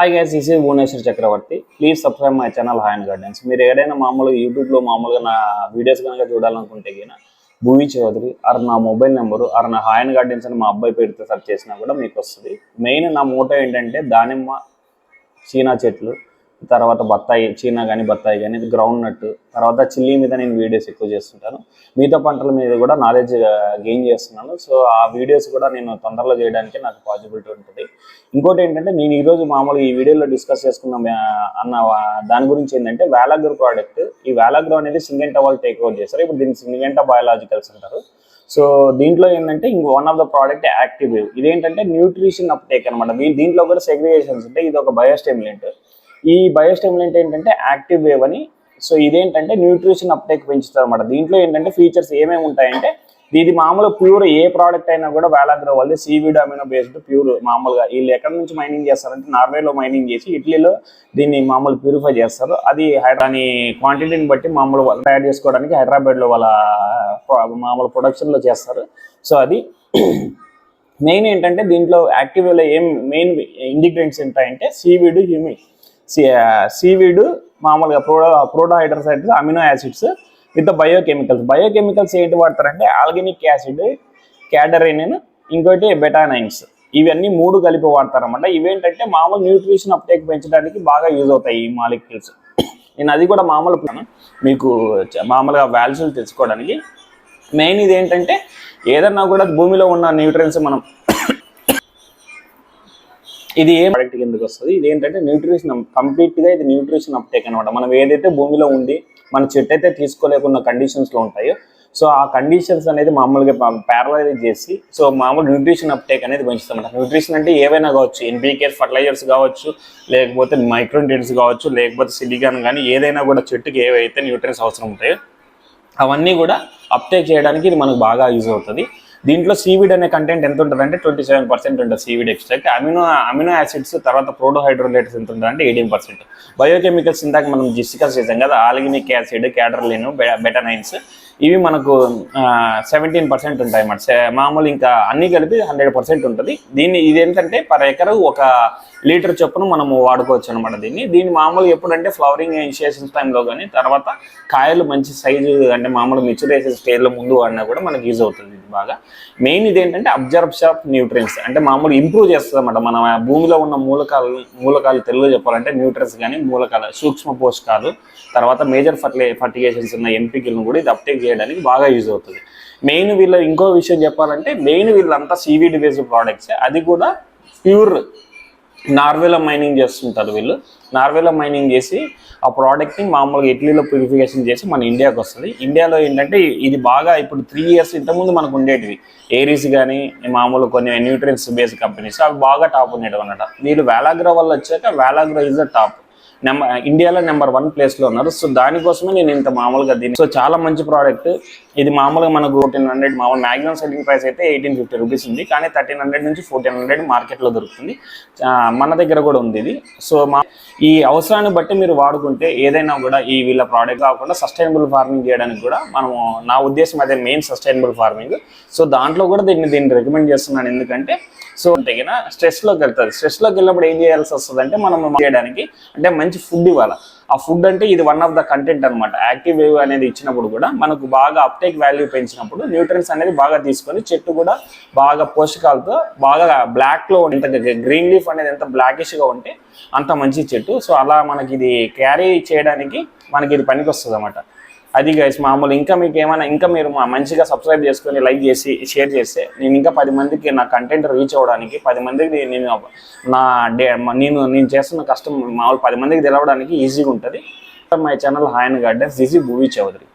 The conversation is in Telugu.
Hi guys EC Bhuvaneswar Chakravarthi please subscribe my channel hi and gardens మీరు ఏదైనా మామూలుగా యూట్యూబ్లో మామూలుగా నా వీడియోస్ కనుక చూడాలనుకుంటే గిన భూవి చౌదరి ఆర్ నా మొబైల్ నెంబరు ఆర్ నా హాయ్ అండ్ గార్డెన్స్ అని మా అబ్బాయి పేరుతో సెర్చ్ చేసినా కూడా మీకు వస్తుంది. మెయిన్ నా మోటో ఏంటంటే దానిమ్మ చీనా చెట్లు తర్వాత బత్తాయి చీనా కానీ బత్తాయి కానీ గ్రౌండ్ నట్ తర్వాత చిల్లీ మీద నేను వీడియోస్ ఎక్కువ చేస్తుంటాను. మిగతా పంటల మీద కూడా నాలెడ్జ్ గెయిన్ uh, చేస్తున్నాను. సో ఆ వీడియోస్ కూడా నేను తొందరలో చేయడానికి నాకు పాసిబిలిటీ ఉంటుంది. ఇంకోటి ఏంటంటే నేను ఈరోజు మామూలుగా ఈ వీడియోలో డిస్కస్ చేసుకున్న అన్న దాని గురించి ఏంటంటే వేలాగ్రో ప్రోడక్ట్ ఈ వేలాగ్రో అనేది సింగెంటా వాళ్ళు టేక్ ఓవర్ చేస్తారు ఇప్పుడు దీన్ని సింగెంటా బయాలజికల్స్ అంటారు. సో దీంట్లో ఏంటంటే ఇంక one of the product active ఇదేంటంటే న్యూట్రిషన్ అప్టేక్ అనమాట దీంట్లో కూడా సెగ్రిగేషన్స్ ఉంటాయి. ఇది ఒక బయోస్టిమ్యులెంట్ ఈ బయోస్టిమ్యులెంట్ ఏంటంటే యాక్టివ్ వేవ్ అని. సో ఇదేంటంటే న్యూట్రిషన్ అప్టేక్ పెంచుతారు అనమాట దీంట్లో ఏంటంటే ఫీచర్స్ ఏమేమి ఉంటాయంటే ఇది మామూలు ప్యూర్ ఏ ప్రోడక్ట్ అయినా కూడా వేలాగ్రో వాళ్ళది సీవీడ్ అమినో బేస్డ్ ప్యూర్ మామూలుగా. వీళ్ళు ఎక్కడి నుంచి మైనింగ్ చేస్తారంటే నార్వేలో మైనింగ్ చేసి ఇటలీలో దీన్ని మామూలు ప్యూరిఫై చేస్తారు. అది దాని క్వాంటిటీని బట్టి మామూలు తయారు చేసుకోవడానికి హైదరాబాద్లో వాళ్ళ మామూలు ప్రొడక్షన్లో చేస్తారు. సో అది మెయిన్ ఏంటంటే దీంట్లో యాక్టివ్లో ఏం మెయిన్ ఇంగ్రీడియంట్స్ ఉంటాయంటే సీవీడ్ హ్యూమి సీవీడ్ మామూలుగా ప్రోడో protohydrolysates amino acids with biochemicals. Biochemicals ఏంటి వాడతారంటే ఆల్గనిక్ యాసిడ్ క్యాడరిన్ ఇంకోటి బెటానైన్స్. ఇవన్నీ మూడు కలిపి వాడతారన్నమాట. ఇవేంటంటే మామూలు న్యూట్రిషన్ అప్టేక్ పెంచడానికి బాగా యూజ్ అవుతాయి ఈ మాలిక్యూల్స్. నేను అది కూడా మామూలు ప్లాన్. మీకు మామూలుగా వాల్యూస్ తెచ్చుకోవడానికి మెయిన్ ఇది ఏంటంటే ఏదన్నా కూడా భూమిలో ఉన్న న్యూట్రియన్స్ మనం ఇది ఏ ప్రొడక్ట్ కిందకి వస్తుంది? ఇది ఏంటంటే న్యూట్రిషన్ కంప్లీట్గా ఇది న్యూట్రిషన్ అప్టేక్ అనమాట మనం ఏదైతే భూమిలో ఉండి మన చెట్టు అయితే తీసుకోలేకున్న కండిషన్స్లో ఉంటాయో సో ఆ కండిషన్స్ అనేది మామూలుగా ప్యారలైజ్ చేసి సో మామూలు న్యూట్రిషన్ అప్టేక్ అనేది పెంచుతామన్నమాట. న్యూట్రిషన్ అంటే ఏవైనా కావచ్చు ఎన్బీకేర్ ఫర్టిలైజర్స్ కావచ్చు లేకపోతే మైక్రోన్యూట్రియన్స్ కావచ్చు లేకపోతే సిలికాన్ కానీ ఏదైనా కూడా చెట్టుకి ఏవైతే న్యూట్రియన్స్ అవసరం ఉంటాయో అవన్నీ కూడా అప్టేక్ చేయడానికి ఇది మనకు బాగా యూజ్ అవుతుంది. దీంట్లో సీవిడ్ అనే కంటెంట్ ఎంత ఉంటుంది అంటే ట్వంటీ సెవెన్ పర్సెంట్ ఉంటుంది seaweed extract amino amino acids తర్వాత ప్రోటోహైడ్రోలేట్స్ ఎంత ఉంటుంది అంటే ఎయిటీన్ పర్సెంట్ బయోకెమికల్స్ ఇందాక మనం డిస్కస్ చేసాం కదా ఆల్గినిక్ యాసిడ్ క్యాడర్లిన్ బెటనైన్స్ ఇవి మనకు సెవెంటీన్ పర్సెంట్ ఉంటాయి అన్నమాట. మామూలు ఇంకా అన్ని కలిపి హండ్రెడ్ పర్సెంట్ ఉంటుంది. దీన్ని ఇది ఏంటంటే పర్ ఎకరు ఒక లీటర్ చొప్పున మనము వాడుకోవచ్చు అనమాట దీన్ని. దీన్ని మామూలు ఎప్పుడంటే ఫ్లవరింగ్ ఇనిషియేషన్ టైంలో కానీ తర్వాత కాయలు మంచి సైజు అంటే మామూలు మెచ్యూరేషన్ స్టేజ్లో ముందు వాడినా కూడా మనకి యూజ్ అవుతుంది ఇది బాగా. మెయిన్ ఇది ఏంటంటే అబ్జర్బ్స్ ఆఫ్ న్యూట్రియన్స్ అంటే మామూలు ఇంప్రూవ్ చేస్తుంది అనమాట మన భూమిలో ఉన్న మూలకాలు మూలకాలు తెలుగులో చెప్పాలంటే న్యూట్రియన్స్ కానీ మూలకాలు సూక్ష్మ పోషకాలు తర్వాత మేజర్ ఫర్టిలే ఫర్టిగేషన్స్ ఉన్న ఎంపికలను కూడా ఇది అప్టేక్ చేయడానికి బాగా యూజ్ అవుతుంది. మెయిన్ వీళ్ళ ఇంకో విషయం చెప్పాలంటే మెయిన్ వీళ్ళంతా సీవీడ్ బేస్డ్ ప్రోడక్ట్స్ అది కూడా ప్యూర్ నార్వేలో మైనింగ్ చేస్తుంటారు వీళ్ళు. నార్వేలో మైనింగ్ చేసి ఆ ప్రోడక్ట్ని మామూలుగా ఇటలీలో ప్యూరిఫికేషన్ చేసి మన ఇండియాకి వస్తుంది. ఇండియాలో ఏంటంటే ఇది బాగా ఇప్పుడు త్రీ ఇయర్స్ ఇంతకుముందు మనకు ఉండేటివి. ఏరీస్ కానీ మామూలు కొన్ని న్యూట్రియన్స్ బేస్డ్ కంపెనీస్ అవి బాగా టాప్ ఉండేవి అనమాట వీళ్ళు వేలాగ్రో వల్ల వచ్చాక Valagro is the top number ఇండియాలో నెంబర్ వన్ ప్లేస్లో ఉన్నారు. సో దానికోసమే నేను ఇంత మామూలుగా దీన్ని సో చాలా మంచి ప్రోడక్ట్ ఇది మామూలుగా మనకు ఫోర్టీన్ హండ్రెడ్ మామూలు మ్యాక్సిమం సెల్లింగ్ ప్రైస్ అయితే ఎయిటీన్ ఫిఫ్టీ రూపీస్ ఉంది. కానీ థర్టీన్ హండ్రెడ్ నుంచి ఫోర్టీన్ హండ్రెడ్ మార్కెట్లో దొరుకుతుంది. మన దగ్గర కూడా ఉంది ఇది. సో మా ఈ అవసరాన్ని బట్టి మీరు వాడుకుంటే ఏదైనా కూడా ఈ వీళ్ళ ప్రోడక్ట్ కాకుండా సస్టైనబుల్ ఫార్మింగ్ చేయడానికి కూడా మనము నా ఉద్దేశం అదే మెయిన్ సస్టైనబుల్ ఫార్మింగ్ సో దాంట్లో కూడా దీన్ని దీన్ని రికమెండ్ చేస్తున్నాను. ఎందుకంటే సో తగిన స్ట్రెస్లోకి వెళ్తుంది. స్ట్రెస్లోకి వెళ్ళినప్పుడు ఏం చేయాల్సి వస్తుంది అంటే మనం చేయడానికి అంటే మంచి ఫుడ్ ఇవ్వాలి. ఆ ఫుడ్ అంటే ఇది వన్ ఆఫ్ ద కంటెంట్ అనమాట యాక్టివ్ వేవ్ అనేది ఇచ్చినప్పుడు కూడా మనకు బాగా అప్టేక్ వాల్యూ పెంచినప్పుడు న్యూట్రియన్స్ అనేది బాగా తీసుకొని చెట్టు కూడా బాగా పోషకాలతో బాగా బ్లాక్లో ఎంత గ్రీన్ లీఫ్ అనేది ఎంత బ్లాకిష్గా ఉంటే అంత మంచి చెట్టు. సో అలా మనకి ఇది క్యారీ చేయడానికి మనకి ఇది పనికి వస్తుంది అనమాట అది గైస్ మామూలు ఇంకా మీకు ఏమైనా ఇంకా మీరు మా మంచిగా సబ్స్క్రైబ్ చేసుకొని లైక్ చేసి షేర్ చేస్తే నేను ఇంకా పది మందికి నా కంటెంట్ రీచ్ అవ్వడానికి పది మందికి నేను నా డే నేను నేను చేస్తున్న కష్టం మామూలు పది మందికి తెలవడానికి ఈజీగా ఉంటుంది. My channel hi and gardens this Bhuvi Chaudhary